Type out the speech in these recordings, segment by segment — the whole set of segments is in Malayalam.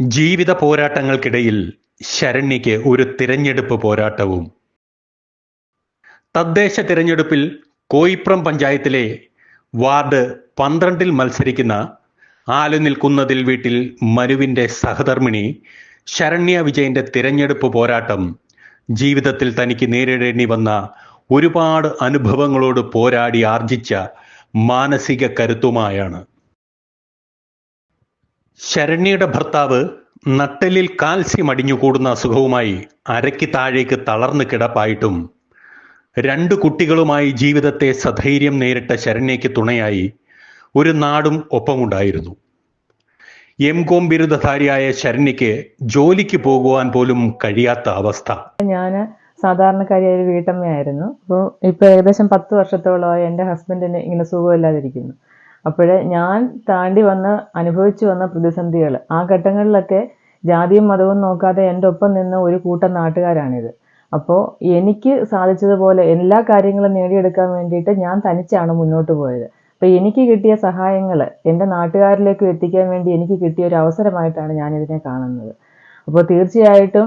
ജീവിത പോരാട്ടങ്ങൾക്കിടയിൽ ശരണ്യയ്ക്ക് ഒരു തിരഞ്ഞെടുപ്പ് പോരാട്ടവും. തദ്ദേശ തിരഞ്ഞെടുപ്പിൽ കോയിപ്രം പഞ്ചായത്തിലെ വാർഡ് പന്ത്രണ്ടിൽ മത്സരിക്കുന്ന ആലുനിൽക്കുന്നതിൽ വീട്ടിൽ മനുവിന്റെ സഹധർമ്മിണി ശരണ്യ വിജയന്റെ തിരഞ്ഞെടുപ്പ് പോരാട്ടം ജീവിതത്തിൽ തനിക്ക് നേരിടേണ്ടി വന്ന ഒരുപാട് അനുഭവങ്ങളോട് പോരാടി ആർജിച്ച മാനസിക കരുത്തുമായാണ്. ശരണ്യയുടെ ഭർത്താവ് നട്ടലിൽ കാൽസ്യം അടിഞ്ഞുകൂടുന്ന അസുഖവുമായി അരയ്ക്ക് താഴേക്ക് തളർന്നു കിടപ്പായിട്ടും രണ്ടു കുട്ടികളുമായി ജീവിതത്തെ സധൈര്യം നേരിട്ട ശരണ്യയ്ക്ക് തുണയായി ഒരു നാടും ഒപ്പമുണ്ടായിരുന്നു. എം കോം ബിരുദധാരിയായ ശരണ്യയ്ക്ക് ജോലിക്ക് പോകുവാൻ പോലും കഴിയാത്ത അവസ്ഥ. ഞാൻ സാധാരണക്കാരിയായ ഒരു വീട്ടമ്മയായിരുന്നു. അപ്പോൾ ഏകദേശം പത്ത് വർഷത്തോളമായി എന്റെ ഹസ്ബൻഡിന് ഇങ്ങനെ സുഖമില്ലാതിരിക്കുന്നു. അപ്പോഴേ ഞാൻ താണ്ടി വന്ന് അനുഭവിച്ചു വന്ന പ്രതിസന്ധികൾ ആ ഘട്ടങ്ങളിലൊക്കെ ജാതിയും മതവും നോക്കാതെ എന്റെ ഒപ്പം നിന്ന ഒരു കൂട്ടം നാട്ടുകാരാണിത്. അപ്പോൾ എനിക്ക് സാധിച്ചതുപോലെ എല്ലാ കാര്യങ്ങളും നേടിയെടുക്കാൻ വേണ്ടിയിട്ട് ഞാൻ തനിച്ചാണ് മുന്നോട്ട് പോയത്. അപ്പോൾ എനിക്ക് കിട്ടിയ സഹായങ്ങൾ എന്റെ നാട്ടുകാരിലേക്ക് എത്തിക്കാൻ വേണ്ടി എനിക്ക് കിട്ടിയ ഒരു അവസരമായിട്ടാണ് ഞാൻ ഇതിനെ കാണുന്നത്. അപ്പോൾ തീർച്ചയായിട്ടും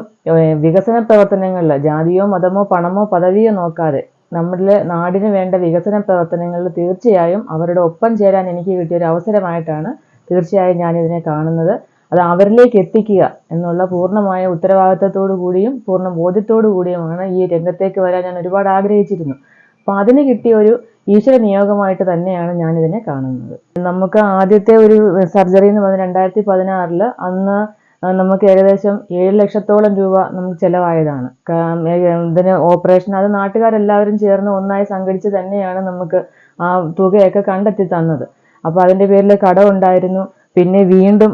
വികസന പ്രവർത്തനങ്ങളിൽ ജാതിയോ മതമോ പണമോ പദവിയോ നോക്കാതെ നമ്മുടെ നാടിന് വേണ്ട വികസന പ്രവർത്തനങ്ങളിൽ തീർച്ചയായും അവരുടെ ഒപ്പം ചേരാൻ എനിക്ക് കിട്ടിയ ഒരു അവസരമായിട്ടാണ് തീർച്ചയായും ഞാൻ ഇതിനെ കാണുന്നത്. അത് അവരിലേക്ക് എത്തിക്കുക എന്നുള്ള പൂർണമായ ഉത്തരവാദിത്തത്തോടു കൂടിയും പൂർണ ബോധ്യത്തോടു കൂടിയുമാണ് ഈ രംഗത്തേക്ക് വരാൻ ഞാൻ ഒരുപാട് ആഗ്രഹിച്ചിരുന്നു. അപ്പൊ അതിന് കിട്ടിയ ഒരു ഈശ്വര നിയോഗമായിട്ട് തന്നെയാണ് ഇതിനെ കാണുന്നത്. നമുക്ക് ആദ്യത്തെ ഒരു സർജറി എന്ന് പറഞ്ഞാൽ രണ്ടായിരത്തി പതിനാറിൽ അന്ന് നമുക്ക് ഏകദേശം ഏഴ് ലക്ഷത്തോളം രൂപ നമുക്ക് ചിലവായതാണ്. ഇതിന് ഓപ്പറേഷൻ അത് നാട്ടുകാരെല്ലാവരും ചേർന്ന് ഒന്നായി സംഘടിച്ച് തന്നെയാണ് നമുക്ക് ആ തുകയൊക്കെ കണ്ടെത്തി തന്നത്. അപ്പോൾ അതിന്റെ പേരിൽ കടമുണ്ടായിരുന്നു പിന്നെ വീണ്ടും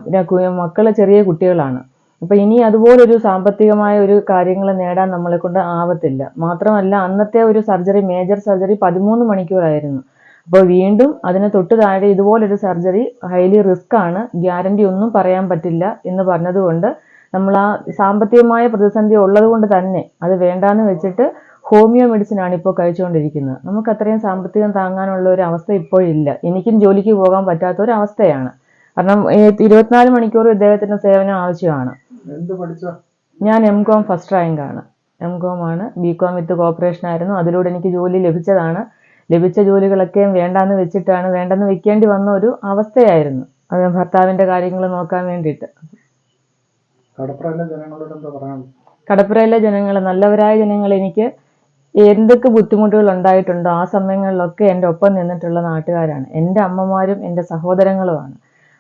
മക്കൾ ചെറിയ കുട്ടികളാണ്. അപ്പോൾ ഇനി അതുപോലൊരു സാമ്പത്തികമായ ഒരു കാര്യങ്ങൾ നേടാൻ നമ്മളെ കൊണ്ട് ആവത്തില്ല. മാത്രമല്ല അന്നത്തെ ഒരു സർജറി മേജർ സർജറി പതിമൂന്ന് മണിക്കൂറായിരുന്നു. അപ്പോൾ വീണ്ടും അതിന് തൊട്ട് താഴെ ഇതുപോലൊരു സർജറി ഹൈലി റിസ്ക് ആണ്. ഗ്യാരണ്ടി ഒന്നും പറയാൻ പറ്റില്ല എന്ന് പറഞ്ഞതുകൊണ്ട് നമ്മൾ ആ സാമ്പത്തികമായ പ്രതിസന്ധി ഉള്ളത് കൊണ്ട് തന്നെ അത് വേണ്ടാന്ന് വെച്ചിട്ട് ഹോമിയോ മെഡിസിൻ ആണ് ഇപ്പോൾ കഴിച്ചുകൊണ്ടിരിക്കുന്നത്. നമുക്ക് അത്രയും സാമ്പത്തികം താങ്ങാനുള്ള ഒരു അവസ്ഥ ഇപ്പോഴില്ല എനിക്കും ജോലിക്ക് പോകാൻ പറ്റാത്ത ഒരു അവസ്ഥയാണ്. കാരണം ഇരുപത്തിനാല് മണിക്കൂർ ഇദ്ദേഹത്തിന്റെ സേവനം ആവശ്യമാണ്. ഞാൻ എം കോം ഫസ്റ്റ് റാങ്ക് ആണ്. എം കോം ആണ്. ബി കോം വിത്ത് കോപ്പറേഷൻ ആയിരുന്നു. അതിലൂടെ എനിക്ക് ജോലി ലഭിച്ചതാണ്. ലഭിച്ച ജോലികളൊക്കെ വേണ്ടാന്ന് വെച്ചിട്ടാണ് വേണ്ടെന്ന് വെക്കേണ്ടി വന്ന ഒരു അവസ്ഥയായിരുന്നു. അത് ഭർത്താവിന്റെ കാര്യങ്ങൾ നോക്കാൻ വേണ്ടിയിട്ട്. കടപ്പുറയിലെ ജനങ്ങൾ നല്ലവരായ ജനങ്ങൾ എനിക്ക് എന്തൊക്കെ ബുദ്ധിമുട്ടുകൾ ഉണ്ടായിട്ടുണ്ടോ ആ സമയങ്ങളിലൊക്കെ എന്റെ ഒപ്പം നിന്നിട്ടുള്ള നാട്ടുകാരാണ്. എന്റെ അമ്മമാരും എന്റെ സഹോദരങ്ങളുമാണ്.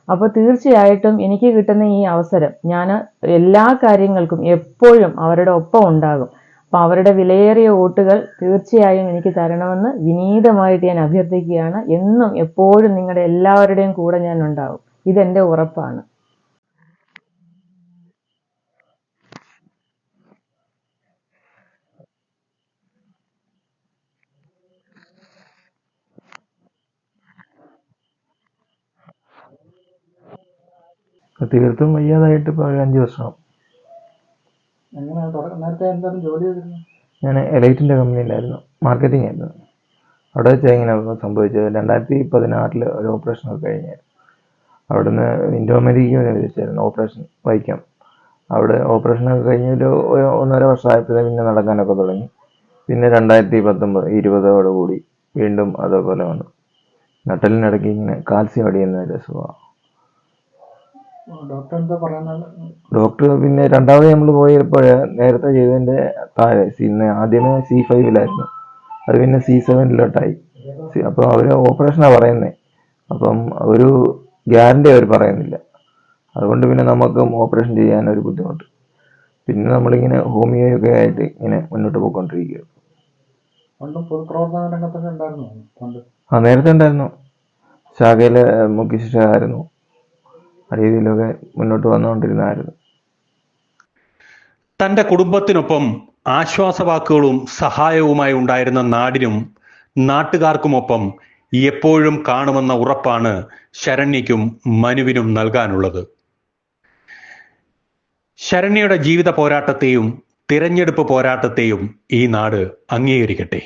അപ്പോൾ തീർച്ചയായിട്ടും എനിക്ക് കിട്ടുന്ന ഈ അവസരം ഞാൻ എല്ലാ കാര്യങ്ങൾക്കും എപ്പോഴും അവരുടെ ഒപ്പം ഉണ്ടാകും. അപ്പോൾ അവരുടെ വിലയേറിയ വോട്ടുകൾ തീർച്ചയായും എനിക്ക് തരണമെന്ന് വിനീതമായിട്ട് ഞാൻ അഭ്യർത്ഥിക്കുകയാണ്. എന്നും എപ്പോഴും നിങ്ങളുടെ എല്ലാവരുടെയും കൂടെ ഞാൻ ഉണ്ടാവും. ഇതെന്റെ ഉറപ്പാണ്. തീർത്തും വയ്യാതായിട്ട് ഇപ്പോൾ വർഷം അഞ്ച് തുടക്കം നേരത്തെ ജോലി ഞാൻ എലൈറ്റിന്റെ കമ്പനിയിലായിരുന്നു മാർക്കറ്റിംഗ് ആയിരുന്നു. അവിടെ വെച്ചാൽ ഇങ്ങനെ സംഭവിച്ചത്? രണ്ടായിരത്തി പതിനാറിൽ ഒരു ഓപ്പറേഷൻ ഒക്കെ കഴിഞ്ഞായിരുന്നു അവിടുന്ന് ഇൻഡോമേരിക്ക് വിളിച്ചായിരുന്നു ഓപ്പറേഷൻ വഹിക്കാം അവിടെ ഓപ്പറേഷനൊക്കെ കഴിഞ്ഞ് ഒരു ഒന്നര വർഷമായപ്പോഴേ പിന്നെ നടക്കാനൊക്കെ തുടങ്ങി. പിന്നെ രണ്ടായിരത്തി പത്തൊമ്പത് ഇരുപതോടുകൂടി വീണ്ടും അതേപോലെ വന്നു. നട്ടലിനിടയ്ക്ക് ഇങ്ങനെ കാൽസ്യം അടിയുന്ന ഒരു ഡോക്ടർ എന്താ പറയുന്നത്? ഡോക്ടർ പിന്നെ രണ്ടാമത് നമ്മൾ പോയപ്പോൾ നേരത്തെ ചെയ്തതിന്റെ താഴെ പിന്നെ ആദ്യമേ സി ഫൈവിലായിരുന്നു അത് പിന്നെ സി സെവനിലോട്ടായി അപ്പോൾ അവർ ഓപ്പറേഷനാണ് പറയുന്നത് അപ്പം ഒരു ഗ്യാരണ്ടി അവർ പറയുന്നില്ല. അതുകൊണ്ട് പിന്നെ നമുക്ക് ഓപ്പറേഷൻ ചെയ്യാൻ ഒരു ബുദ്ധിമുട്ട്. പിന്നെ നമ്മളിങ്ങനെ ഹോമിയോയൊക്കെ ആയിട്ട് ഇങ്ങനെ മുന്നോട്ട് പോയിക്കൊണ്ടിരിക്കുക പണ്ടും പൊതുപ്രവർത്തന രംഗത്തൊക്കെ ഉണ്ടായിരുന്നു? പണ്ട്. ആ നേരത്തെ ഉണ്ടായിരുന്നു. ശാഖയിലെ മുഖ്യ ശിക്ഷകായിരുന്നു ആ രീതിയിലൊക്കെ മുന്നോട്ട് വന്നുകൊണ്ടിരുന്നതായിരുന്നു. തന്റെ കുടുംബത്തിനൊപ്പം ആശ്വാസവാക്കുകളും സഹായവുമായി ഉണ്ടായിരുന്ന നാടിനും നാട്ടുകാർക്കുമൊപ്പം എപ്പോഴും കാണുമെന്ന ഉറപ്പാണ് ശരണ്യയ്ക്കും മനുവിനും നൽകാനുള്ളത്. ശരണ്യയുടെ ജീവിത പോരാട്ടത്തെയും തിരഞ്ഞെടുപ്പ് പോരാട്ടത്തെയും ഈ നാട് അംഗീകരിക്കട്ടെ.